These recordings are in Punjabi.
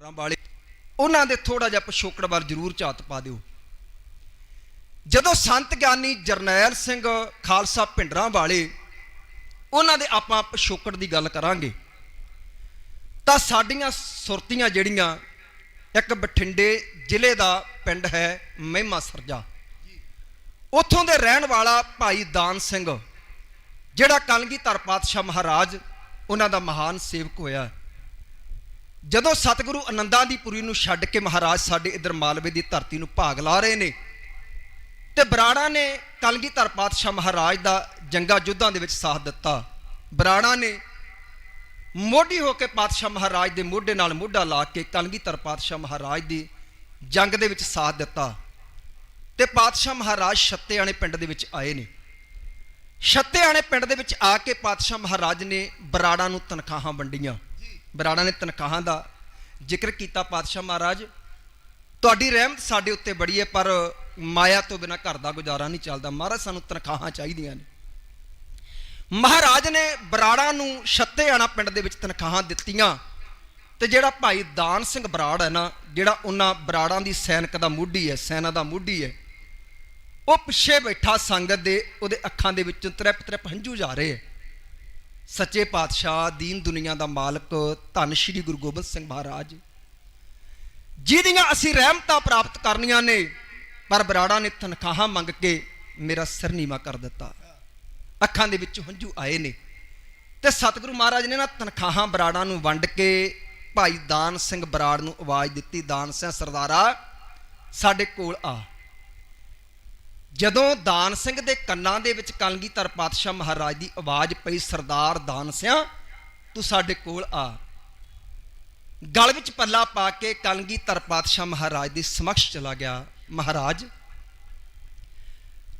ਰਾਂ ਵਾਲੇ, ਉਹਨਾਂ ਦੇ ਥੋੜਾ ਜਿਹਾ ਪਿਛੋਕੜ ਵੱਲ ਜ਼ਰੂਰ ਝਾਤ ਪਾ ਦਿਓ। ਜਦੋਂ ਸੰਤ ਗਿਆਨੀ ਜਰਨੈਲ ਸਿੰਘ ਖਾਲਸਾ ਭਿੰਡਰਾਂ ਵਾਲੇ, ਉਹਨਾਂ ਦੇ ਆਪਾਂ ਪਿਛੋਕੜ ਦੀ ਗੱਲ ਕਰਾਂਗੇ, ਤਾਂ ਸਾਡੀਆਂ ਸੁਰਤੀਆਂ ਜਿਹੜੀਆਂ, ਇੱਕ ਬਠਿੰਡੇ ਜ਼ਿਲ੍ਹੇ ਦਾ ਪਿੰਡ ਹੈ ਮਹਿਮਾ ਸਰਜਾ। ਉੱਥੋਂ ਦੇ ਰਹਿਣ ਵਾਲਾ ਭਾਈ ਦਾਨ ਸਿੰਘ, ਜਿਹੜਾ ਕਲਗੀਧਰ ਪਾਤਸ਼ਾਹ ਮਹਾਰਾਜ, ਉਹਨਾਂ ਦਾ ਮਹਾਨ ਸੇਵਕ ਹੋਇਆ। ਜਦੋਂ ਸਤਿਗੁਰੂ ਆਨੰਦਾਂ ਦੀ ਪੁਰੀ ਨੂੰ ਛੱਡ ਕੇ ਮਹਾਰਾਜ ਸਾਡੇ ਇਧਰ ਮਾਲਵੇ ਦੀ ਧਰਤੀ ਨੂੰ ਭਾਗ ਲਾ ਰਹੇ ਨੇ, ਤੇ ਬਰਾੜਾ ਨੇ ਕਲਗੀਧਰ ਪਾਤਸ਼ਾਹ ਮਹਾਰਾਜ ਦਾ ਜੰਗਾ ਯੁੱਧਾਂ ਦੇ ਵਿੱਚ ਸਾਥ ਦਿੱਤਾ। ਬਰਾੜਾ ਨੇ ਮੋਢੀ ਹੋ ਕੇ ਪਾਤਸ਼ਾਹ ਮਹਾਰਾਜ ਦੇ ਮੋਢੇ ਨਾਲ ਮੋਢਾ ਲਾ ਕੇ ਕਲਗੀਧਰ ਪਾਤਸ਼ਾਹ ਮਹਾਰਾਜ ਦੀ ਜੰਗ ਦੇ ਵਿੱਚ ਸਾਥ ਦਿੱਤਾ। ਤੇ ਪਾਤਸ਼ਾਹ ਮਹਾਰਾਜ ਛੱਤੇ ਵਾਲੇ ਪਿੰਡ ਦੇ ਵਿੱਚ ਆਏ ਨੇ। ਛੱਤੇ ਵਾਲੇ ਪਿੰਡ ਦੇ ਵਿੱਚ ਆ ਕੇ ਪਾਤਸ਼ਾਹ ਮਹਾਰਾਜ ਨੇ ਬਰਾੜਾ ਨੂੰ ਤਨਖਾਹਾਂ ਵੰਡੀਆਂ। ਬਰਾੜਾ ਨੇ ਤਨਖਾਹਾਂ ਦਾ ਜ਼ਿਕਰ ਕੀਤਾ ਪਾਤਸ਼ਾਹ ਮਹਾਰਾਜ। ਤੁਹਾਡੀ ਰਹਿਮਤ ਸਾਡੇ ਉੱਤੇ ਬੜੀ ਹੈ, ਪਰ ਮਾਇਆ ਤੋਂ ਬਿਨਾ ਘਰ ਦਾ ਗੁਜ਼ਾਰਾ ਨਹੀਂ ਚੱਲਦਾ। ਮਹਾਰਾਜ, ਸਾਨੂੰ ਤਨਖਾਹਾਂ ਚਾਹੀਦੀਆਂ ਨੇ। ਮਹਾਰਾਜ ਨੇ ਬਰਾੜਾ ਨੂੰ ਛੱਤੇਆਣਾ ਪਿੰਡ ਦੇ ਵਿੱਚ ਤਨਖਾਹਾਂ ਦਿੱਤੀਆਂ। ਤੇ ਜਿਹੜਾ ਭਾਈ ਦਾਨ ਸਿੰਘ ਬਰਾੜ ਹੈ ਨਾ, ਜਿਹੜਾ ਉਹਨਾਂ ਬਰਾੜਾਂ ਦੀ ਸੈਨਿਕ ਦਾ ਮੁੱਢੀ ਹੈ, ਸੈਨਾ ਦਾ ਮੁੱਢੀ ਹੈ, ਉਹ ਪਿੱਛੇ ਬੈਠਾ ਸੰਗਤ ਦੇ, ਉਹਦੇ ਅੱਖਾਂ ਦੇ ਵਿੱਚੋਂ ਤ੍ਰਿਪ ਤ੍ਰਿਪ ਹੰਝੂ ਜਾ ਰਹੇ ਹੈ। ਸੱਚੇ ਪਾਤਸ਼ਾਹ ਦੀਨ ਦੁਨੀਆ ਦਾ ਮਾਲਕ ਧੰਨ ਸ਼੍ਰੀ ਗੁਰੂ ਗੋਬਿੰਦ ਸਿੰਘ ਮਹਾਰਾਜ। ਜਿਹਦੀਆਂ ਅਸੀਂ ਰਹਿਮਤਾਂ ਪ੍ਰਾਪਤ ਕਰਨੀਆਂ ਨੇ, ਪਰ ਬਰਾੜਾ ਨੇ ਤਨਖਾਹਾਂ ਮੰਗ ਕੇ ਮੇਰਾ ਸਿਰ ਨੀਵਾ ਕਰ ਦਿੱਤਾ। ਅੱਖਾਂ ਦੇ ਵਿੱਚ ਹੰਝੂ ਆਏ ਨੇ ਤੇ ਸਤਿਗੁਰੂ ਮਹਾਰਾਜ ਨੇ ਨਾ ਤਨਖਾਹਾਂ ਬਰਾੜਾਂ ਨੂੰ ਵੰਡ ਕੇ ਭਾਈ ਦਾਨ ਸਿੰਘ ਬਰਾੜ ਨੂੰ ਆਵਾਜ਼ ਦਿੱਤੀ, ਦਾਨ ਸਿੰਘ ਸਰਦਾਰਾ, ਸਾਡੇ ਕੋਲ ਆ। ਜਦੋਂ ਦਾਨ ਸਿੰਘ ਦੇ ਕੰਨਾਂ ਦੇ ਵਿੱਚ ਕਲਗੀਧਰ ਪਾਤਸ਼ਾਹ ਮਹਾਰਾਜ ਦੀ ਆਵਾਜ਼ ਪਈ, ਸਰਦਾਰ ਦਾਨ ਸਿਆ, ਤੂੰ ਸਾਡੇ ਕੋਲ ਆ। ਗਲ ਵਿੱਚ ਪੱਲਾ ਪਾ ਕੇ ਕਲਗੀਧਰ ਪਾਤਸ਼ਾਹ ਮਹਾਰਾਜ ਦੇ ਸਮਕਸ਼ ਚਲਾ ਗਿਆ। ਮਹਾਰਾਜ,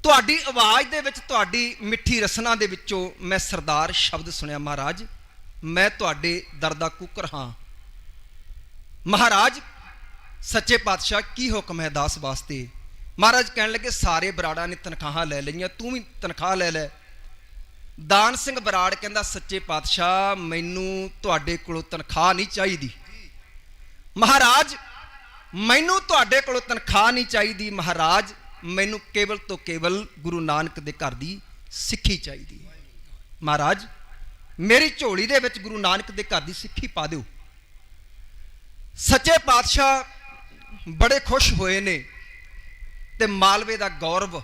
ਤੁਹਾਡੀ ਆਵਾਜ਼ ਦੇ ਵਿੱਚ ਤੁਹਾਡੀ ਮਿੱਠੀ ਰਸਨਾ ਦੇ ਵਿੱਚੋਂ ਮੈਂ ਸਰਦਾਰ ਸ਼ਬਦ ਸੁਣਿਆ, ਮਹਾਰਾਜ। ਮੈਂ ਤੁਹਾਡੇ ਦਰ ਦਾ ਕੁਕਰ ਹਾਂ। ਮਹਾਰਾਜ, ਸੱਚੇ ਪਾਤਸ਼ਾਹ, ਕੀ ਹੁਕਮ ਹੈ ਦਾਸ ਵਾਸਤੇ? ਮਹਾਰਾਜ ਕਹਿਣ ਲੱਗੇ, ਸਾਰੇ ਬਰਾੜਾਂ ਨੇ ਤਨਖਾਹਾਂ ਲੈ ਲਈਆਂ, ਤੂੰ ਵੀ ਤਨਖਾਹ ਲੈ ਲੈ। ਦਾਨ ਸਿੰਘ ਬਰਾੜ ਕਹਿੰਦਾ, ਸੱਚੇ ਪਾਤਸ਼ਾਹ, ਮੈਨੂੰ ਤੁਹਾਡੇ ਕੋਲੋਂ ਤਨਖਾਹ ਨਹੀਂ ਚਾਹੀਦੀ। ਮਹਾਰਾਜ, ਮੈਨੂੰ ਤੁਹਾਡੇ ਕੋਲੋਂ ਤਨਖਾਹ ਨਹੀਂ ਚਾਹੀਦੀ। ਮਹਾਰਾਜ, ਮੈਨੂੰ ਕੇਵਲ ਤੋਂ ਕੇਵਲ ਗੁਰੂ ਨਾਨਕ ਦੇ ਘਰ ਦੀ ਸਿੱਖੀ ਚਾਹੀਦੀ ਹੈ। ਮਹਾਰਾਜ, ਮੇਰੀ ਝੋਲੀ ਦੇ ਵਿੱਚ ਗੁਰੂ ਨਾਨਕ ਦੇ ਘਰ ਦੀ ਸਿੱਖੀ ਪਾ ਦਿਓ। ਸੱਚੇ ਪਾਤਸ਼ਾਹ ਬੜੇ ਖੁਸ਼ ਹੋਏ ਨੇ। ਤੇ ਮਾਲਵੇ ਦਾ ਗੌਰਵ।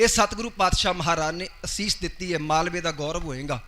ਇਹ ਸਤਿਗੁਰੂ ਪਾਤਸ਼ਾਹ ਮਹਾਰਾਜ ਨੇ ਅਸੀਸ ਦਿੱਤੀ ਹੈ, ਮਾਲਵੇ ਦਾ ਗੌਰਵ ਹੋਏਗਾ।